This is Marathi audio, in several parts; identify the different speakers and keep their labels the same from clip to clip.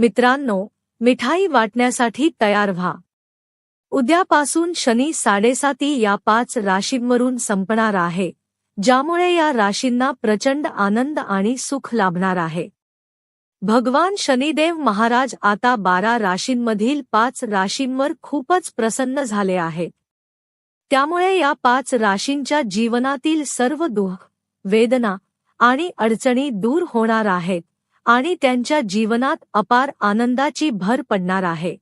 Speaker 1: मित्रांनो मिठाई वाटण्यासाठी तयार व्हा. उद्यापासून शनी साडेसाती या पाच राशींवरून संपणार आहे ज्यामुळे या राशींना प्रचंड आनंद आणि सुख लाभणार आहे. भगवान शनिदेव महाराज आता बारा राशींमधील पाच राशींवर खूपच प्रसन्न झाले आहेत. त्यामुळे या पाच राशींच्या जीवनातील सर्व दुःख वेदना आणि अडचणी दूर होणार आहेत. आणि त्यांच्या जीवनात अपार आनंदाची भर पडणार आहे.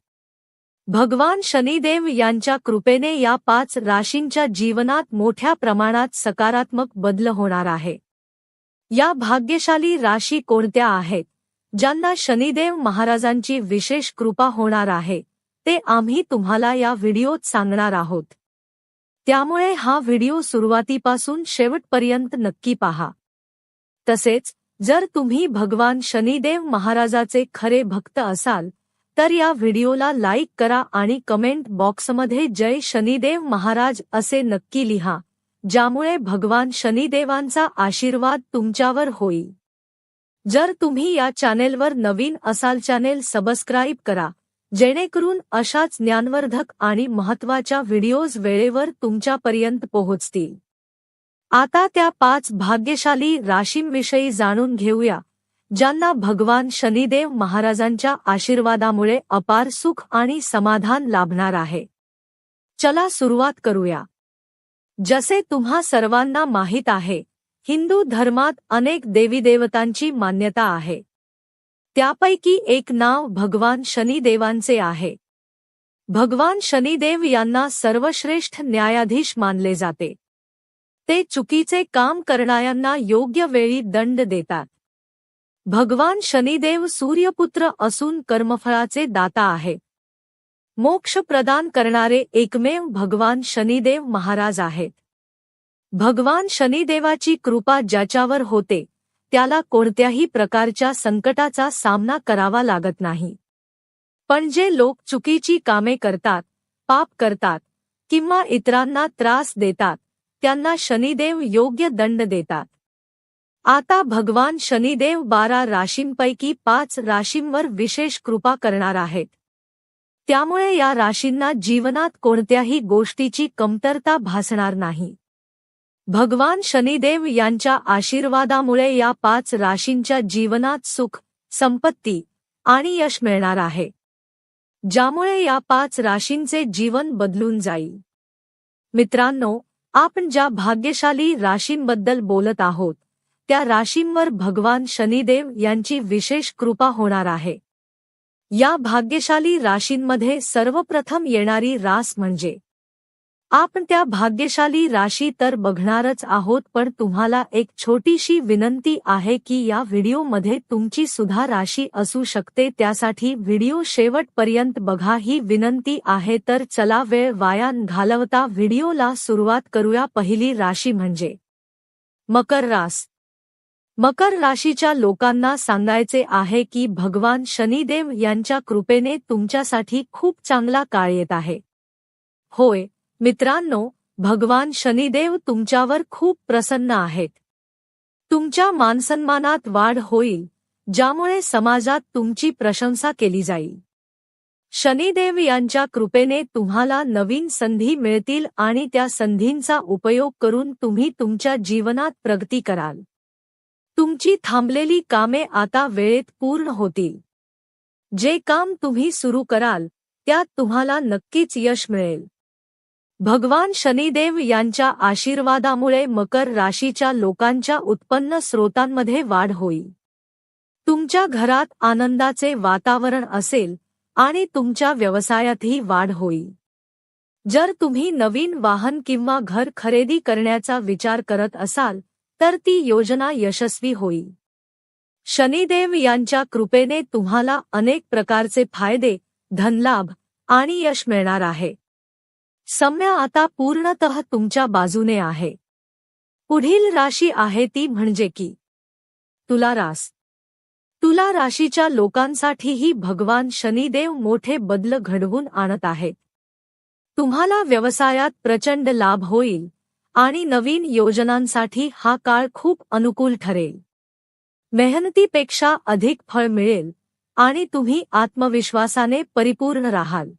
Speaker 1: भगवान शनिदेव यांच्या कृपेने या पाच राशींच्या जीवनात मोठ्या प्रमाणात सकारात्मक बदल होणार आहे. या भाग्यशाली राशी कोणत्या आहेत? ज्यांना शनिदेव महाराजांची विशेष कृपा होणार आहे ते आम्ही तुम्हाला या व्हिडिओत सांगणार आहोत. त्यामुळे हा व्हिडिओ सुरुवातीपासून शेवटपर्यंत नक्की पहा. तसेच जर तुम्ही भगवान शनिदेव महाराजाचे खरे भक्त असाल तर या व्हिडिओला लाईक करा आणि कमेंट बॉक्समध्ये जय शनिदेव महाराज असे नक्की लिहा ज्यामुळे भगवान शनिदेवांचा आशीर्वाद तुमच्यावर होईल. जर तुम्ही या चॅनेलवर नवीन असाल चॅनेल सबस्क्राईब करा जेणेकरून अशाच ज्ञानवर्धक आणि महत्त्वाच्या व्हिडिओज वेळेवर तुमच्यापर्यंत पोहोचतील. आता त्या पाच भाग्यशाली राशींविषयी जाणून घेऊया ज्यांना भगवान शनिदेव महाराजांच्या आशीर्वादामुळे अपार सुख आणि समाधान लाभणार आहे. चला सुरुवात करूया. जसे तुम्हा सर्वांना माहीत आहे हिंदू धर्मात अनेक देवीदेवतांची मान्यता आहे. त्यापैकी एक नाव भगवान शनिदेवांचे आहे. भगवान शनिदेव यांना सर्वश्रेष्ठ न्यायाधीश मानले जाते. ते चुकीचे काम करणाऱ्यांना योग्य वेळी दंड देतात. भगवान शनिदेव सूर्यपुत्र असून कर्मफळाचे दाता आहे. मोक्ष प्रदान करणारे एकमेव भगवान शनिदेव महाराज आहेत भगवान शनिदेवाची कृपा ज्याच्यावर होते त्याला कोणत्याही प्रकारच्या संकटाचा सामना करावा लागत नाही. पण जे लोक चुकीची कामे करतात पाप करतात किंवा इतरांना त्रास देतात त्यांना शनिदेव योग्य दंड देतात. आता भगवान शनिदेव बारा राशींपैकी पाच राशींवर विशेष कृपा करणार आहेत. त्यामुळे या राशींना जीवनात कोणत्याही गोष्टीची कमतरता भासणार नाही. भगवान शनिदेव यांच्या आशीर्वादामुळे या पाच राशींच्या जीवनात सुख संपत्ती आणि यश मिळणार आहे. ज्यामुळे या पाच राशींचे जीवन बदलून जाईल. मित्रांनो आपण ज्या भाग्यशाली राशींबद्दल बोलत आहोत त्या राशींवर भगवान शनिदेव यांची विशेष कृपा होणार आहे. या भाग्यशाली राशींमध्ये सर्वप्रथम येणारी रास म्हणजे आपण त्या भाग्यशाली राशी तर बघणारच आहोत पण तुम्हाला एक छोटीशी विनंती आहे की या व्हिडिओमध्ये तुमची सुद्धा राशी असू शकते त्यासाठी व्हिडिओ शेवटपर्यंत बघा. ही विनंती आहे तर चला वेळ वाया घालवता व्हिडिओला सुरुवात करूया. पहिली राशी म्हणजे मकर रास. मकर राशीच्या लोकांना सांगायचे आहे की भगवान शनिदेव यांच्या कृपेने तुमच्यासाठी खूप चांगला काळ येत आहे. होय मित्रांनो भगवान शनिदेव तुमच्यावर खूप प्रसन्न आहेत. तुमच्या मानसन्मानात वाढ होईल ज्यामुळे समाजात तुमची प्रशंसा केली जाईल. शनिदेव यांच्या कृपेने तुम्हाला नवीन संधी मिळतील आणि त्या संधींचा उपयोग करून तुम्ही तुमच्या जीवनात प्रगती कराल. तुमची थांबलेली कामे आता वेळेत पूर्ण होतील. जे काम तुम्ही सुरू कराल त्यात तुम्हाला नक्कीच यश मिळेल. भगवान शनिदेव यांच्या आशीर्वादामुळे मकर राशीच्या लोकांच्या उत्पन्न स्रोतांमध्ये वाढ होईल तुमच्या घरात आनंदाचे वातावरण असेल आणि तुमच्या व्यवसायातही वाढ होईल जर तुम्ही नवीन वाहन किंवा घर खरेदी करण्याचा विचार करत असाल तर ती योजना यशस्वी होईल शनिदेव यांच्या कृपेने तुम्हाला अनेक प्रकारचे फायदे धनलाभ आणि यश मिळणार आहे. सम्या आता पूर्णतः तुमच्या बाजूने आहे. पुढील राशी आहे ती म्हणजे की तुला रास. तुला राशीच्या लोकांसाठीही भगवान शनिदेव मोठे बदल घडवून आणत आहेत. तुम्हाला व्यवसायात प्रचंड लाभ होईल आणि नवीन योजनांसाठी हा काळ खूप अनुकूल ठरेल. मेहनतीपेक्षा अधिक फळ मिळेल आणि तुम्ही आत्मविश्वासाने परिपूर्ण राहाल.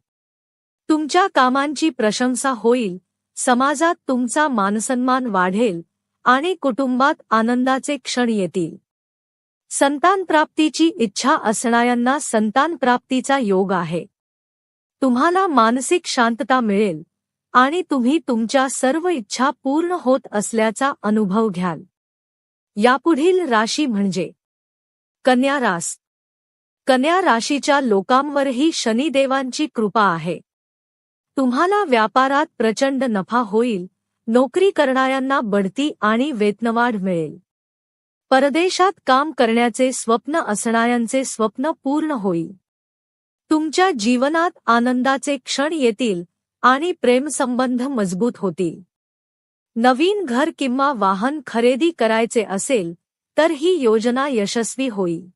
Speaker 1: तुमच्या कामांची प्रशंसा होईल समाजात तुमचा मानसन्मान वाढेल आणि कुटुंबात आनंदाचे क्षण येतील. संतान प्राप्तीची इच्छा असणाऱ्यांना संतान प्राप्तीचा योग आहे. तुम्हाला मानसिक शांतता मिळेल आणि तुम्ही तुमच्या सर्व इच्छा पूर्ण होत असल्याचा अनुभव घ्याल. यापुढील राशी म्हणजे कन्या रास. कन्या राशीच्या लोकांवरही शनिदेवांची कृपा आहे. तुम्हाला व्यापारात प्रचंड नफा होईल नोकरी करणाऱ्यांना बढती आणि वेतनवाढ मिळेल. परदेशात काम करण्याचे स्वप्न असणाऱ्यांचे स्वप्न पूर्ण होईल. तुमच्या जीवनात आनंदाचे क्षण येतील आणि प्रेमसंबंध मजबूत होतील. नवीन घर किंवा वाहन खरेदी करायचे असेल तर ही योजना यशस्वी होईल.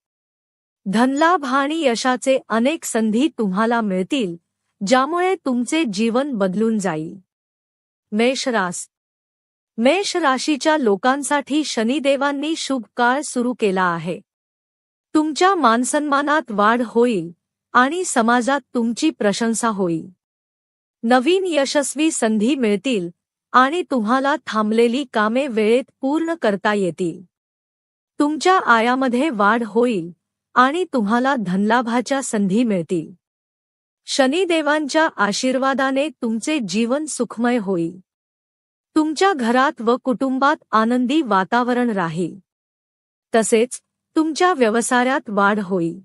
Speaker 1: धनलाभ आणि यशाचे अनेक संधी तुम्हाला मिळतील ज्यामुळे तुमचे जीवन बदलून जाईल. मेषरास. मेष राशीच्या लोकांसाठी शनिदेवांनी शुभ काळ सुरू केला आहे. तुमच्या मानसन्मानात वाढ होईल आणि समाजात तुमची प्रशंसा होईल. नवीन यशस्वी संधी मिळतील आणि तुम्हाला थांबलेली कामे वेळेत पूर्ण करता येतील. तुमच्या आयामध्ये वाढ होईल आणि तुम्हाला धनलाभाच्या संधी मिळतील. शनिदेवांच्या आशीर्वादाने तुमचे जीवन सुखमय होईल. तुमच्या घरात व कुटुंबात आनंदी वातावरण राहील. तसेच तुमच्या व्यवसायात वाढ होईल.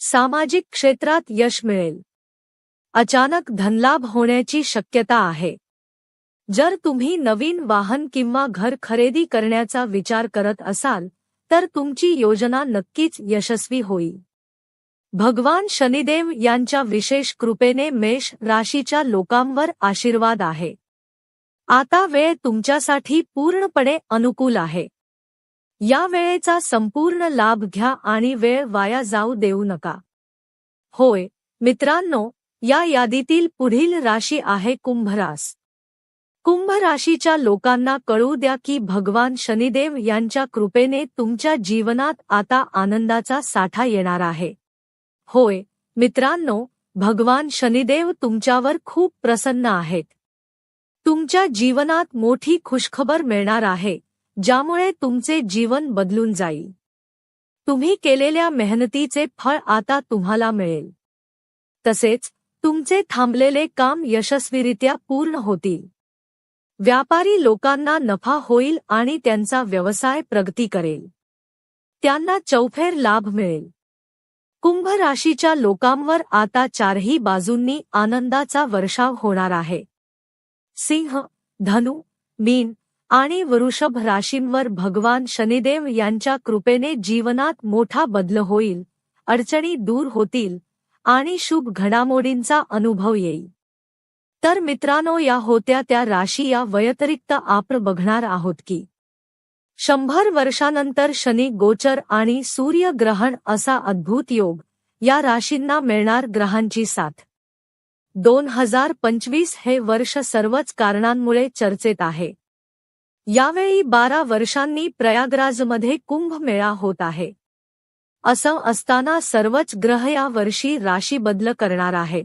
Speaker 1: सामाजिक क्षेत्रात यश मिळेल. अचानक धनलाभ होण्याची शक्यता आहे. जर तुम्ही नवीन वाहन किंवा घर खरेदी करण्याचा विचार करत असाल तर तुमची योजना नक्कीच यशस्वी होईल. भगवान शनिदेव यांच्या विशेष कृपेने मेष राशीच्या लोकांवर आशीर्वाद आहे. आता वेळ तुमच्यासाठी पूर्णपणे अनुकूल आहे. या वेळेचा संपूर्ण लाभ घ्या आणि वेळ वाया जाऊ देऊ नका. होय मित्रांनो या यादीतील पुढील राशी आहे कुंभरास. कुंभ राशीच्या लोकांना कळू द्या की भगवान शनिदेव यांच्या कृपेने तुमच्या जीवनात आता आनंदाचा साठा येणार आहे. होय मित्रांनो भगवान शनिदेव तुमच्यावर खूप प्रसन्न आहेत. तुमच्या जीवनात मोठी खुशखबर मिळणार आहे ज्यामुळे तुमचे जीवन बदलून जाईल. तुम्ही केलेल्या मेहनतीचे फळ आता तुम्हाला मिळेल. तसेच तुमचे थांबलेले काम यशस्वीरित्या पूर्ण होतील. व्यापारी लोकांना नफा होईल आणि त्यांचा व्यवसाय प्रगती करेल. त्यांना चौफेर लाभ मिळेल. कुंभ राशीच्या लोकांवर आता चारही बाजूंनी आनंदाचा वर्षाव होणार आहे. सिंह धनु मीन आणि वृषभ राशींवर भगवान शनिदेव यांच्या कृपेने जीवनात मोठा बदल होईल अडचणी दूर होतील आणि शुभ घडामोडींचा अनुभव येईल. तर मित्रांनो या होत्या त्या राशी या व्यतिरिक्त आपण बघणार आहोत की शंभर वर्षानंतर शनी गोचर आणि सूर्यग्रहण असा अद्भुत योग या राशींना मिळणार ग्रहांची साथ. दोन हजार पंचवीस हे वर्ष सर्वच कारणांमुळे चर्चेत आहे. यावेळी बारा वर्षांनी प्रयागराजमध्ये कुंभमेळा होत आहे. असं असताना सर्वच ग्रह या वर्षी राशी बदल करणार आहेत.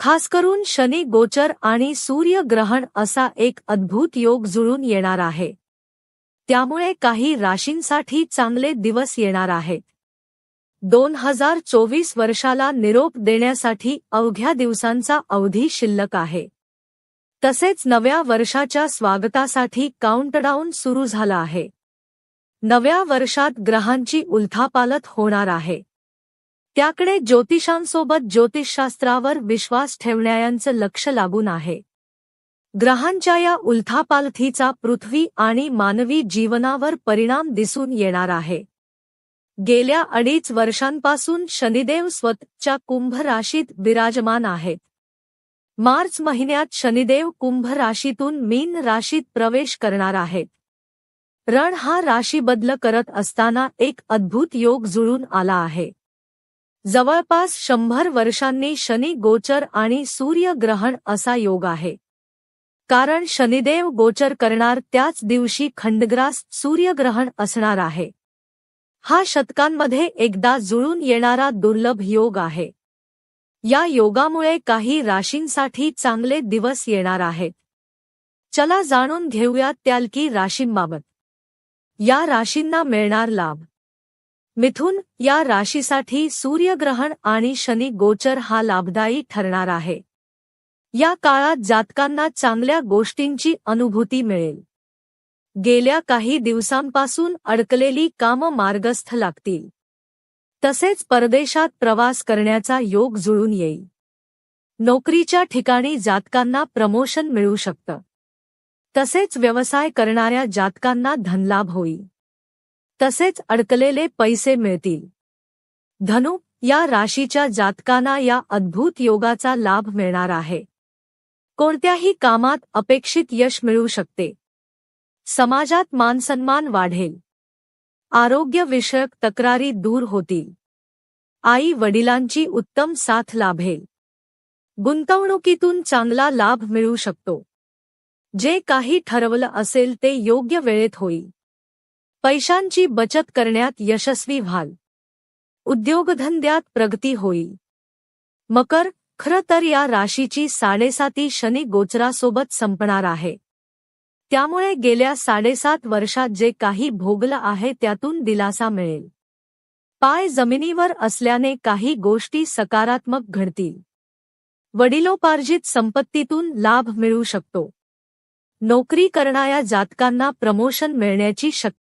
Speaker 1: खास करून शनी गोचर आणि सूर्यग्रहण असा एक अद्भुत योग जुळून येणार आहे. त्यामुळे काही राशींसाठी चांगले दिवस येणार आहेत. दोन हजार चोवीस वर्षाला निरोप देण्यासाठी अवघ्या दिवसांचा अवधी शिल्लक आहे. तसेच नव्या वर्षाच्या स्वागतासाठी काउंटडाऊन सुरू झाला आहे. नव्या वर्षात ग्रहांची उलथापालत होणार आहे. त्याकडे ज्योतिषांसोबत ज्योतिषशास्त्रावर विश्वास ठेवण्याचं लक्ष लागून आहे. ग्रहांच्या या उल्थापालथीचा पृथ्वी आणि मानवी जीवनावर परिणाम दिसून येणार आहे. गेल्या अडीच वर्षांपासून शनिदेव स्वतःच्या कुंभ राशीत विराजमान आहेत. मार्च महिन्यात शनिदेव कुंभ राशीतून मीन राशीत प्रवेश करणार आहेत. रण हा राशी बदल करत असताना एक अद्भुत योग जुळून आला आहे. जवळपास शंभर वर्षांनी शनी गोचर आणि सूर्यग्रहण असा योग आहे. कारण शनिदेव गोचर करणार त्याच दिवशी खंडग्रास सूर्यग्रहण असणार आहे. हा शतकांमध्ये एकदा जुळून येणारा दुर्लभ योग आहे. या योगामुळे काही राशींसाठी चांगले दिवस येणार आहेत. चला जाणून घेऊयात त्याल की राशींबाबत. या राशींना मिळणार लाभ. मिथुन या राशीसाठी सूर्यग्रहण आणि शनी गोचर हा लाभदायी ठरणार आहे. या काळात जातकांना चांगल्या गोष्टींची अनुभूती मिळेल. गेल्या काही दिवसांपासून अडकलेली कामं मार्गस्थ लागतील. तसेच परदेशात प्रवास करण्याचा योग जुळून येईल. नोकरीच्या ठिकाणी जातकांना प्रमोशन मिळू शकतं. तसेच व्यवसाय करणाऱ्या जातकांना धनलाभ होईल. तसेच अडकलेले पैसे मिळतील. धनु या राशीच्या जातकांना या अद्भुत योगाचा लाभ मिळणार आहे. कोणत्याही कामात अपेक्षित यश मिळू शकते. समाजात मानसन्मान वाढेल. आरोग्यविषयक तक्रारी दूर होतील. आई वडिलांची उत्तम साथ लाभेल. गुंतवणुकीतून चांगला लाभ मिळू शकतो. जे काही ठरवलं असेल ते योग्य वेळेत होईल. पैशांची बचत करण्यात यशस्वी व्हाल. उद्योगधंद्यात प्रगती होईल. मकर खरं तर या राशीची साडेसाती शनी गोचरासोबत संपणार आहे. त्यामुळे गेल्या साडेसात वर्षात जे काही भोगलं आहे त्यातून दिलासा मिळेल. पाय जमिनीवर असल्याने काही गोष्टी सकारात्मक घडतील. वडिलोपार्जित संपत्तीतून लाभ मिळू शकतो. नोकरी करणाऱ्या जातकांना प्रमोशन मिळण्याची शक्यता